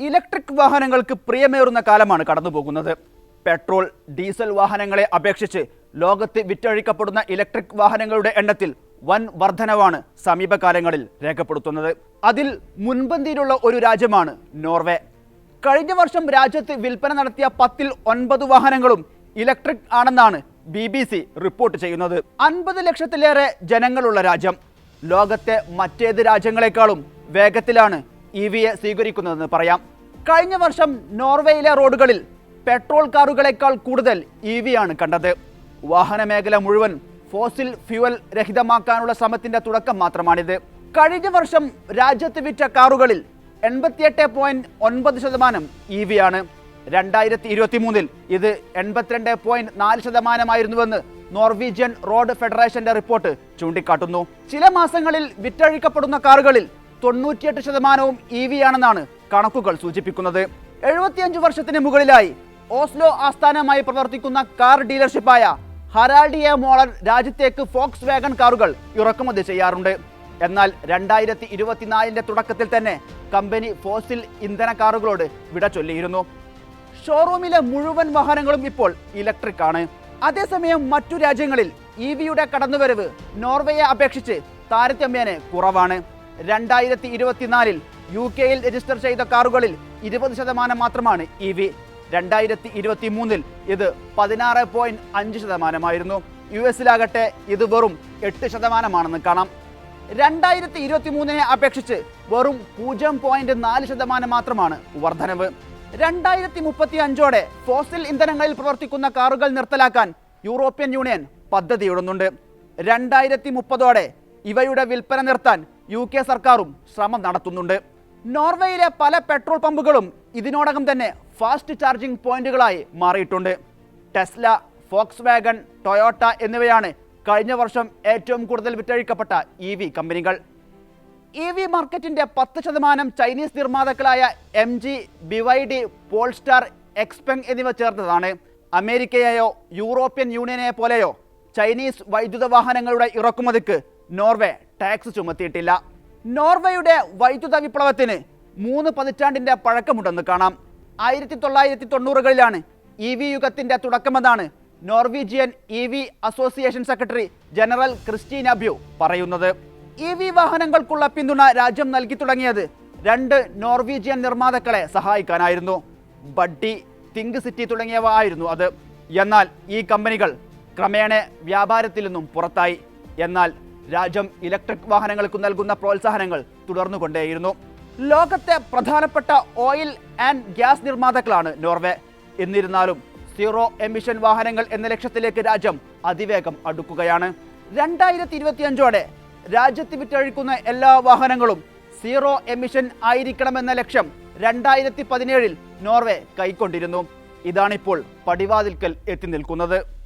Electric വാഹനങ്ങൾക്ക് പ്രിയമേറുന്ന കാലമാണ് കടന്നുപോകുന്നത്. പെട്രോൾ ഡീസൽ വാഹനങ്ങളെ അപേക്ഷിച്ച് ലോകത്ത് വിറ്റഴിക്കപ്പെടുന്ന ഇലക്ട്രിക് വാഹനങ്ങളുടെ എണ്ണത്തിൽ വൻ വർധനവാണ് സമീപകാലങ്ങളിൽ രേഖപ്പെടുത്തുന്നത്. അതിൽ മുൻപന്തിയിലുള്ള ഒരു രാജ്യമാണ് നോർവേ. കഴിഞ്ഞ വർഷം രാജ്യത്ത് വിൽപ്പന നടത്തിയ പത്തിൽ ഒൻപത് വാഹനങ്ങളും ഇലക്ട്രിക് ആണെന്നാണ് ബി ബി സി റിപ്പോർട്ട് ചെയ്യുന്നത്. അൻപത് ലക്ഷത്തിലേറെ ജനങ്ങളുള്ള രാജ്യം. ലോകത്തെ മറ്റേത് രാജ്യങ്ങളെക്കാളും വേഗത്തിലാണ് ഇ വിയെ സ്വീകരിക്കുന്നതെന്ന് പറയാം. കഴിഞ്ഞ വർഷം നോർവേയിലെ റോഡുകളിൽ പെട്രോൾ കാറുകളെക്കാൾ കൂടുതൽ ഇ വി ആണ് കണ്ടത്. വാഹന മേഖല മുഴുവൻ ഫോസിൽ ഫ്യൂവൽ രഹിതമാക്കാനുള്ള ശ്രമത്തിന്റെ തുടക്കം മാത്രമാണിത്. കഴിഞ്ഞ വർഷം രാജ്യത്ത് വിറ്റ കാറുകളിൽ എൺപത്തിയെട്ട് പോയിന്റ് ഒൻപത് ശതമാനം ഇ വി ആണ്. രണ്ടായിരത്തി ഇരുപത്തി മൂന്നിൽ ഇത് എൺപത്തിരണ്ട് പോയിന്റ് നാല് ശതമാനമായിരുന്നുവെന്ന് നോർവീജിയൻ റോഡ് ഫെഡറേഷന്റെ റിപ്പോർട്ട് ചൂണ്ടിക്കാട്ടുന്നു. ചില മാസങ്ങളിൽ വിറ്റഴിക്കപ്പെടുന്ന കാറുകളിൽ തൊണ്ണൂറ്റിയെട്ട് ശതമാനവും ഇ വി ആണെന്നാണ് കണക്കുകൾ സൂചിപ്പിക്കുന്നത്. എഴുപത്തിയഞ്ച് വർഷത്തിന് മുകളിലായി ഓസ്ലോ ആസ്ഥാനമായി പ്രവർത്തിക്കുന്ന കാർ ഡീലർഷിപ്പായ ഹരാൾഡിയ മോളർ രാജ്യത്തേക്ക് ഫോക്സ് വാഗൺ കാറുകൾ ഇറക്കുമതി ചെയ്യാറുണ്ട്. എന്നാൽ രണ്ടായിരത്തി ഇരുപത്തിനാലിന്റെ തുടക്കത്തിൽ തന്നെ കമ്പനി ഫോസിൽ ഇന്ധന കാറുകളോട് വിട ചൊല്ലിയിരുന്നു. ഷോറൂമിലെ മുഴുവൻ വാഹനങ്ങളും ഇപ്പോൾ ഇലക്ട്രിക് ആണ്. അതേസമയം മറ്റു രാജ്യങ്ങളിൽ ഇ വിയുടെ കടന്നുവരവ് നോർവേയെ അപേക്ഷിച്ച് താരതമ്യേന കുറവാണ്. രണ്ടായിരത്തി ഇരുപത്തിനാലിൽ യു കെയിൽ രജിസ്റ്റർ ചെയ്ത കാറുകളിൽ ഇരുപത് ശതമാനം മാത്രമാണ് ഇ വി. രണ്ടായിരത്തി ഇരുപത്തി മൂന്നിൽ ഇത് പതിനാറ് പോയിന്റ് അഞ്ച് ശതമാനമായിരുന്നു. യു എസിലാകട്ടെ ഇത് വെറും എട്ട് ശതമാനമാണെന്ന് കാണാം. രണ്ടായിരത്തി ഇരുപത്തി മൂന്നിനെ അപേക്ഷിച്ച് വെറും പൂജ്യം പോയിന്റ് നാല് ശതമാനം മാത്രമാണ് വർധനവ്. രണ്ടായിരത്തി മുപ്പത്തി അഞ്ചോടെ ഫോസിൽ ഇന്ധനങ്ങളിൽ പ്രവർത്തിക്കുന്ന കാറുകൾ നിർത്തലാക്കാൻ യൂറോപ്യൻ യൂണിയൻ പദ്ധതിയിടുന്നുണ്ട്. രണ്ടായിരത്തി മുപ്പതോടെ ഇവയുടെ വിൽപ്പന നിർത്താൻ യു കെ സർക്കാരും ശ്രമം നടത്തുന്നുണ്ട്. നോർവേയിലെ പല പെട്രോൾ പമ്പുകളും ഇതിനോടകം തന്നെ ഫാസ്റ്റ് ചാർജിംഗ് പോയിന്റുകളായി മാറിയിട്ടുണ്ട്. ടെസ്ല ഫോക്സ് വാഗൺ ടൊയോട്ട എന്നിവയാണ് കഴിഞ്ഞ വർഷം ഏറ്റവും കൂടുതൽ വിറ്റഴിക്കപ്പെട്ട ഇ വി കമ്പനികൾ. ഇ വി മാർക്കറ്റിന്റെ പത്ത് ശതമാനം Chinese നിർമ്മാതാക്കളായ M G BYD Polestar Xpeng എന്നിവ ചേർന്നതാണ് അമേരിക്കയെയോ യൂറോപ്യൻ യൂണിയനെ പോലെയോ ചൈനീസ് വൈദ്യുത വാഹനങ്ങളുടെ ഇറക്കുമതിക്ക് നോർവേ ടാക്സ് ചുമത്തിയിട്ടില്ല. നോർവേയുടെ വൈദ്യുത വിപ്ലവത്തിന് മൂന്ന് പതിറ്റാണ്ടിന്റെ പഴക്കമുണ്ടെന്ന് കാണാം. ആയിരത്തി തൊള്ളായിരത്തി തൊണ്ണൂറുകളിലാണ് ഇ വി യുഗത്തിന്റെ തുടക്കമെന്നാണ് Norwegian E V association secretary general Christina Bu പറയുന്നത്. ഇ വി വാഹനങ്ങൾക്കുള്ള പിന്തുണ രാജ്യം നൽകി തുടങ്ങിയത് രണ്ട് നോർവീജിയൻ നിർമ്മാതാക്കളെ സഹായിക്കാനായിരുന്നു. ബഡ്ഡി തിങ്ക് സിറ്റി തുടങ്ങിയവ ആയിരുന്നു അത്. എന്നാൽ ഈ കമ്പനികൾ ക്രമേണ വ്യാപാരത്തിൽ നിന്നും പുറത്തായി. എന്നാൽ രാജ്യം ഇലക്ട്രിക് വാഹനങ്ങൾക്ക് നൽകുന്ന പ്രോത്സാഹനങ്ങൾ തുടർന്നുകൊണ്ടേയിരുന്നു. ലോകത്തെ പ്രധാനപ്പെട്ട ഓയിൽ ആൻഡ് ഗ്യാസ് നിർമ്മാതാക്കളാണ് നോർവേ. എന്നിരുന്നാലും സീറോ എമിഷൻ വാഹനങ്ങൾ എന്ന ലക്ഷ്യത്തിലേക്ക് രാജ്യം അതിവേഗം അടുക്കുകയാണ്. രണ്ടായിരത്തി ഇരുപത്തിയഞ്ചോടെ രാജ്യത്ത് വിറ്റഴിക്കുന്ന എല്ലാ വാഹനങ്ങളും സീറോ എമിഷൻ ആയിരിക്കണമെന്ന ലക്ഷ്യം രണ്ടായിരത്തി പതിനേഴിൽ നോർവേ കൈക്കൊണ്ടിരുന്നു. ഇതാണിപ്പോൾ പടിവാതിൽക്കൽ എത്തി നിൽക്കുന്നത്.